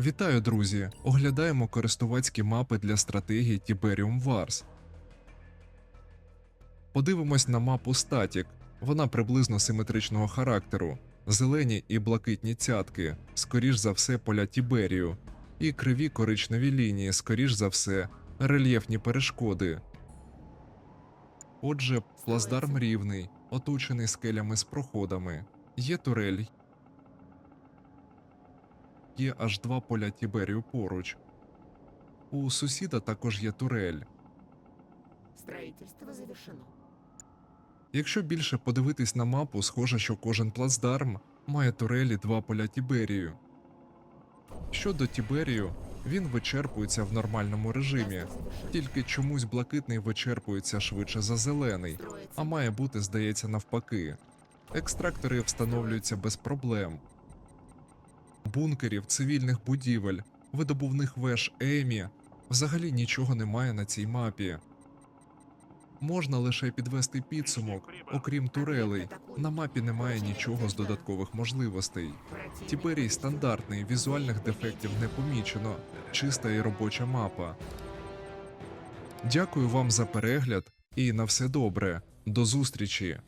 Вітаю, друзі! Оглядаємо користувацькі мапи для стратегії Tiberium Wars. Подивимось на мапу Static. Вона приблизно симетричного характеру. Зелені і блакитні цятки, скоріш за все поля Тіберію, і криві коричневі лінії, скоріш за все, рельєфні перешкоди. Отже, плацдарм рівний, оточений скелями з проходами. Є турель, є аж два поля Тіберію поруч. У сусіда також є турель. Строительство завершено. Якщо більше подивитись на мапу, схоже, що кожен плацдарм має турелі два поля Тіберію. Щодо Тіберію, він вичерпується в нормальному режимі, тільки чомусь блакитний вичерпується швидше за зелений, а має бути, здається, навпаки. Екстрактори встановлюються без проблем. Бункерів, цивільних будівель, видобувних веж Емі взагалі нічого немає на цій мапі. Можна лише підвести підсумок, окрім турелей, на мапі немає нічого з додаткових можливостей. Тіберій стандартний, візуальних дефектів не помічено, чиста і робоча мапа. Дякую вам за перегляд і на все добре. До зустрічі!